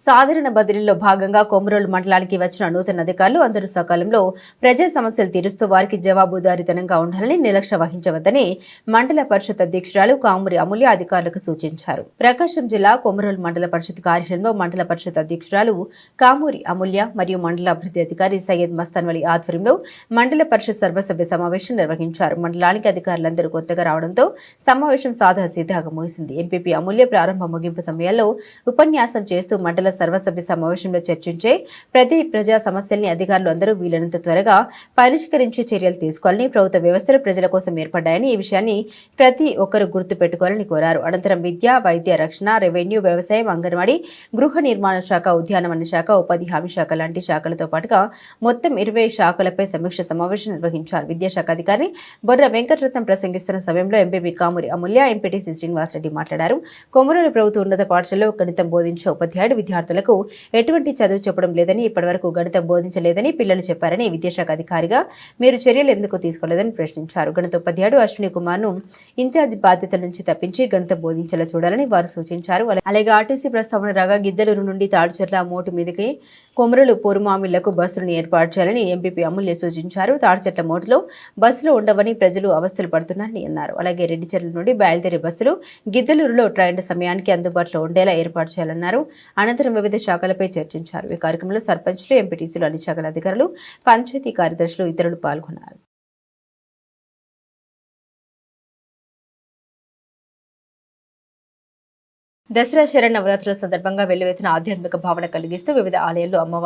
సాధారణ బదిలీలో భాగంగా కొమరోలు మండలానికి వచ్చిన నూతన అధికారులు అందరూ సకాలంలో ప్రజా సమస్యలు తీరుస్తూ వారికి జవాబుదారితనంగా ఉండాలని నిర్లక్ష్య వహించవద్దని మండల పరిషత్ అధ్యక్షురాలు కామురి అమూల్య అధికారులకు సూచించారు. ప్రకాశం జిల్లా కొమరోలు మండల పరిషత్ కార్యాలయంలో మండల పరిషత్ అధ్యక్షురాలు కామూరి అమూల్య మరియు మండల అభివృద్ధి అధికారి సయ్యద్ మస్తాన్వలి ఆధ్వర్యంలో మండల పరిషత్ సర్వసభ్య సమావేశం నిర్వహించారు. మండలానికి అధికారులందరూ కొత్తగా రావడంతో సమావేశం సాదాసీదాగా ముగిసింది. ఎంపీపీ అమూల్య ప్రారంభ ముగింపు సమయాల్లో ఉపన్యాసం చేస్తూ మండల సర్వసభ్య సమావేశంలో చర్చించే ప్రతి ప్రజా సమస్యల్ని అధికారులు అందరూ వీలైనంత త్వరగా పరిష్కరించే చర్యలు తీసుకోవాలని ప్రభుత్వ వ్యవస్థలు ప్రజల కోసం ఏర్పడ్డాయని ఈ విషయాన్ని ప్రతి ఒక్కరూ గుర్తు పెట్టుకోవాలని కోరారు. అనంతరం విద్య వైద్య రక్షణ రెవెన్యూ వ్యవసాయం అంగన్వాడీ గృహ నిర్మాణ శాఖ ఉద్యానవన శాఖ ఉపాధి హామీ శాఖ లాంటి శాఖలతో పాటుగా మొత్తం ఇరవై శాఖలపై సమీక్ష సమావేశం నిర్వహించారు. విద్యాశాఖ అధికారి బొర్ర వెంకటరత్నం ప్రసంగిస్తున్న సమయంలో ఎంపీపీ కామురి అమూల్య ఎంపీటీసీ శ్రీనివాసరెడ్డి మాట్లాడారు. కొమరూరు ప్రభుత్వ ఉన్నత పాఠశాలలో గణితం బోధించే ఉపాధ్యాయుడు విద్యార్థులకు ఎటువంటి చదువు చెప్పడం లేదని ఇప్పటివరకు గణితం బోధించలేదని పిల్లలు చెప్పారని విద్యాశాఖ అధికారిగా మీరు చర్యలు ఎందుకు తీసుకోలేదని ప్రశ్నించారు. గణిత ఉపాధ్యాయుడు అశ్విని కుమార్ను ఇన్ఛార్జ్ బాధ్యతల నుంచి తప్పించి గణితం బోధించేలా చూడాలని వారు సూచించారు. అలాగే ఆర్టీసీ ప్రస్తావన రాగా గిద్దలూరు నుండి తాడుచెర్ల మోటు మీదకి కొమరలు పూర్మామిళ్ళకు బస్సులను ఏర్పాటు చేయాలని ఎంపీపీ అమూల్య సూచించారు. తాడిచెట్ల మోటులో బస్సులు ఉండవని ప్రజలు అవస్థలు పడుతున్నారని అన్నారు. అలాగే రెడ్డిచెర్ల నుండి బయలుదేరే బస్సులు గిద్దలూరులో ట్రైన్ సమయానికి అందుబాటులో ఉండేలా ఏర్పాటు చేయాలన్నారు. అనంతరం వివిధ శాఖలపై చర్చించారు. ఈ కార్యక్రమంలో సర్పంచ్లు ఎంపీటీసీలు అన్ని శాఖల అధికారులు పంచాయతీ కార్యదర్శులు ఇతరులు పాల్గొన్నారు. దసరా శరణ నవరాత్రుల సందర్భంగా వెల్లువెత్తిన ఆధ్యాత్మిక భావన కలిగిస్తూ వివిధ ఆలయాల్లో అమ్మవారు